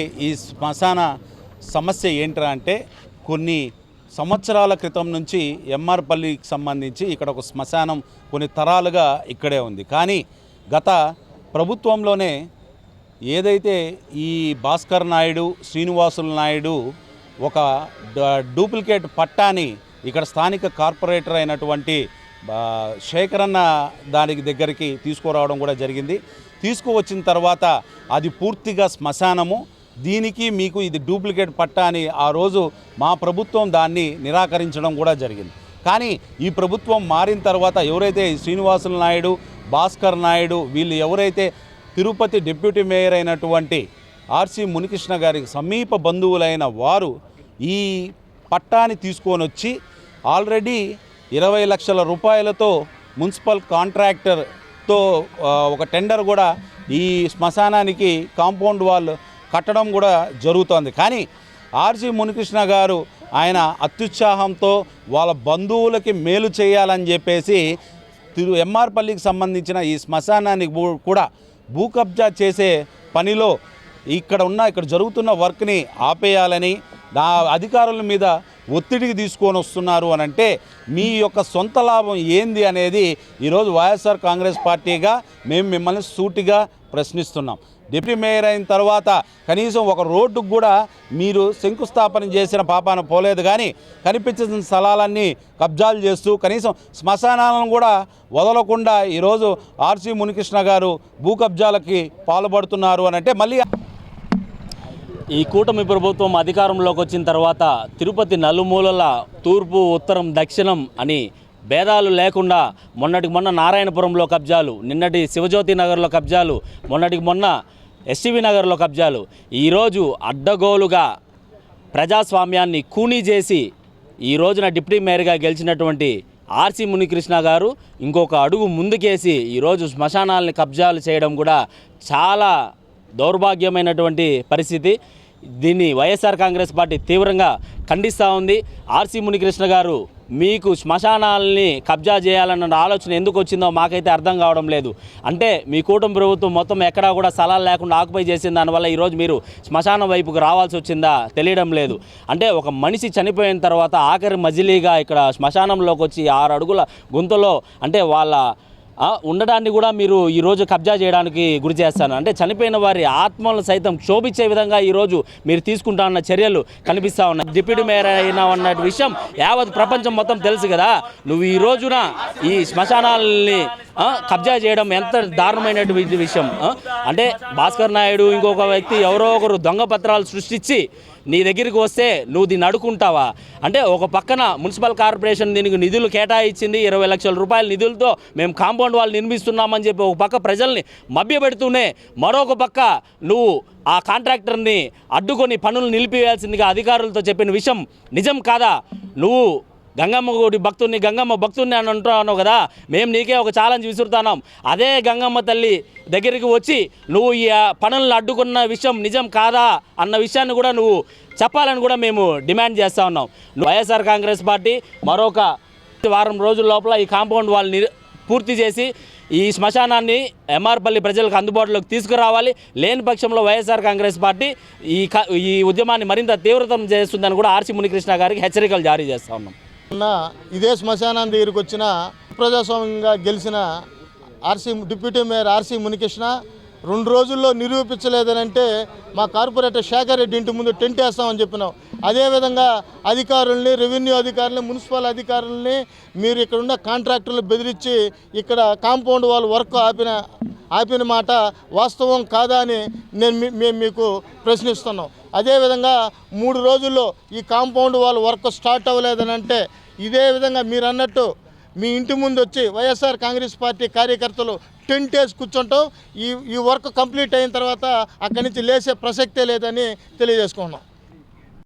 ఈ శ్మశాన సమస్య ఏంట్రా అంటే కొన్ని సంవత్సరాల క్రితం నుంచి ఎంఆర్పల్లికి సంబంధించి ఇక్కడ ఒక శ్మశానం కొన్ని తరాలుగా ఇక్కడే ఉంది. కానీ గత ప్రభుత్వంలోనే ఏదైతే ఈ భాస్కర్ నాయుడు శ్రీనివాసులు నాయుడు ఒక డూప్లికేట్ పట్టాని ఇక్కడ స్థానిక కార్పొరేటర్ అయినటువంటి శేఖరన్న దానికి దగ్గరికి తీసుకురావడం కూడా జరిగింది. తీసుకువచ్చిన తర్వాత అది పూర్తిగా శ్మశానము. దీనికి మీకు ఇది డూప్లికేట్ పట్టా అని ఆ రోజు మా ప్రభుత్వం దాన్ని నిరాకరించడం కూడా జరిగింది. కానీ ఈ ప్రభుత్వం మారిన తర్వాత ఎవరైతే శ్రీనివాసులు నాయుడు భాస్కర్ నాయుడు వీళ్ళు ఎవరైతే తిరుపతి డిప్యూటీ మేయర్ అయినటువంటి ఆర్సి మునికృష్ణ గారికి సమీప బంధువులైన వారు ఈ పట్టాని తీసుకొని వచ్చి ఆల్రెడీ ఇరవై లక్షల రూపాయలతో మున్సిపల్ కాంట్రాక్టర్తో ఒక టెండర్ కూడా ఈ శ్మశానానికి కాంపౌండ్ వాల్ కట్టడం కూడా జరుగుతోంది. కానీ ఆర్జీ మునికృష్ణ గారు ఆయన అత్యుత్సాహంతో వాళ్ళ బంధువులకి మేలు చేయాలని చెప్పేసి తిరు ఎంఆర్పల్లికి సంబంధించిన ఈ శ్మశానానికి కూడా భూ కబ్జా చేసే పనిలో ఇక్కడ ఉన్న ఇక్కడ జరుగుతున్న వర్క్ని ఆపేయాలని నా అధికారుల మీద ఒత్తిడికి తీసుకొని వస్తున్నారు అని అంటే మీ యొక్క సొంత లాభం ఏంది అనేది ఈరోజు వైఎస్ఆర్ కాంగ్రెస్ పార్టీగా మేము మిమ్మల్ని సూటిగా ప్రశ్నిస్తున్నాం. డిప్యూటీ మేయర్ అయిన తర్వాత కనీసం ఒక రోడ్డుకు కూడా మీరు శంకుస్థాపన చేసిన పాపాన పోలేదు కానీ కనిపించిన స్థలాలన్నీ కబ్జాలు చేస్తూ కనీసం శ్మశానాలను కూడా వదలకుండా ఈరోజు ఆర్సీ మునికృష్ణ గారు భూ కబ్జాలకి పాల్పడుతున్నారు అని అంటే మళ్ళీ ఈ కూటమి ప్రభుత్వం అధికారంలోకి వచ్చిన తర్వాత తిరుపతి నలుమూలల తూర్పు ఉత్తరం దక్షిణం అని భేదాలు లేకుండా మొన్నటికి మొన్న నారాయణపురంలో కబ్జాలు నిన్నటి శివజ్యోతి నగర్లో కబ్జాలు మొన్నటికి మొన్న ఎస్టీవీ నగర్లో కబ్జాలు. ఈరోజు అడ్డగోలుగా ప్రజాస్వామ్యాన్ని కూనీ చేసి ఈ రోజున డిప్యూటీ మేయర్గా గెలిచినటువంటి ఆర్సి మునికృష్ణ గారు ఇంకొక అడుగు ముందుకేసి ఈరోజు శ్మశానాలని కబ్జాలు చేయడం కూడా చాలా దౌర్భాగ్యమైనటువంటి పరిస్థితి. దీన్ని వైఎస్ఆర్ కాంగ్రెస్ పార్టీ తీవ్రంగా ఖండిస్తూ ఉంది. ఆర్సీ మునికృష్ణ గారు మీకు శ్మశానాలని కబ్జా చేయాలన్న ఆలోచన ఎందుకు వచ్చిందో మాకైతే అర్థం కావడం లేదు. అంటే మీ కూటమి ప్రభుత్వం మొత్తం ఎక్కడా కూడా స్థలాలు లేకుండా ఆకుపై చేసిన దానివల్ల ఈరోజు మీరు శ్మశానం వైపుకు రావాల్సి వచ్చిందా తెలియడం లేదు. అంటే ఒక మనిషి చనిపోయిన తర్వాత ఆఖరి మజిలీగా ఇక్కడ శ్మశానంలోకి వచ్చి ఆరు అడుగుల గుంతలో అంటే వాళ్ళ ఉండడాన్ని కూడా మీరు ఈరోజు కబ్జా చేయడానికి గురి చేస్తాను. అంటే చనిపోయిన వారి ఆత్మలను సైతం క్షోభించే విధంగా ఈరోజు మీరు తీసుకుంటా ఉన్న చర్యలు కనిపిస్తూ ఉన్నాయి. డిప్యూటీ మేయర్ అయినా అన్న విషయం యావత్ ప్రపంచం మొత్తం తెలుసు కదా. నువ్వు ఈ రోజున ఈ శ్మశానాలని కబ్జా చేయడం ఎంత దారుణమైనటువంటి విషయం. అంటే భాస్కర్ నాయుడు ఇంకొక వ్యక్తి ఎవరో ఒకరు దొంగ పత్రాలు సృష్టించి నీ దగ్గరికి వస్తే నువ్వు దీన్ని అడుకుంటావా అంటే ఒక పక్కన మున్సిపల్ కార్పొరేషన్ దీనికి నిధులు కేటాయించింది ఇరవై లక్షల రూపాయల నిధులతో మేము కాంపౌండ్ వాళ్ళు నిర్మిస్తున్నామని చెప్పి ఒక పక్క ప్రజల్ని మభ్యపెడుతూనే మరొక పక్క నువ్వు ఆ కాంట్రాక్టర్ని అడ్డుకొని పనులు నిలిపివేయాల్సిందిగా అధికారులతో చెప్పిన విషయం నిజం కాదా? నువ్వు గంగమ్మ గుడి భక్తుడిని గంగమ్మ భక్తుడిని అని అంటున్నావు కదా మేము నీకే ఒక ఛాలెంజ్ విసురుతున్నాం. అదే గంగమ్మ తల్లి దగ్గరికి వచ్చి నువ్వు ఈ పనులను అడ్డుకున్న విషయం నిజం కాదా? అన్న విషయాన్ని కూడా నువ్వు చెప్పాలని కూడా మేము డిమాండ్ చేస్తూ ఉన్నాం. వైఎస్ఆర్ కాంగ్రెస్ పార్టీ మరొక వారం రోజుల లోపల ఈ కాంపౌండ్ వాళ్ళు పూర్తి చేసి ఈ శ్మశానాన్ని ఎంఆర్పల్లి ప్రజలకు అందుబాటులోకి తీసుకురావాలి. లేని పక్షంలో వైఎస్ఆర్ కాంగ్రెస్ పార్టీ ఈ ఈ ఉద్యమాన్ని మరింత తీవ్రతరం చేస్తుందని కూడా ఆర్సి మునికృష్ణ గారికి హెచ్చరికలు జారీ చేస్తూ ఉన్నాం. ఇదే శ్మశానం దగ్గరికి వచ్చిన ప్రజాస్వామ్యంగా గెలిచిన RC deputy mayor RC Munikrishna రెండు రోజుల్లో నిరూపించలేదని అంటే మా కార్పొరేటర్ శేఖర్ రెడ్డి ఇంటి ముందు టెంట్ వేస్తామని చెప్పినాం. అదేవిధంగా అధికారుల్ని రెవెన్యూ అధికారులని మున్సిపల్ అధికారుల్ని మీరు ఇక్కడ ఉన్న కాంట్రాక్టర్లు బెదిరించి ఇక్కడ కాంపౌండ్ వాళ్ళు వర్క్ ఆపిన ఆపిన మాట వాస్తవం కాదా అని నేను మేము మీకు ప్రశ్నిస్తున్నాం. అదేవిధంగా మూడు రోజుల్లో ఈ కాంపౌండ్ వాళ్ళు వర్క్ స్టార్ట్ అవ్వలేదని అంటే ఇదే విధంగా మీరు అన్నట్టు మీ ఇంటి ముందు వచ్చి వైఎస్ఆర్ కాంగ్రెస్ పార్టీ కార్యకర్తలు టెంట్ వేసి కూర్చుంటాం. ఈ ఈ వర్క్ కంప్లీట్ అయిన తర్వాత అక్కడి నుంచి లేసే ప్రసక్తే లేదని తెలియజేసుకున్నాం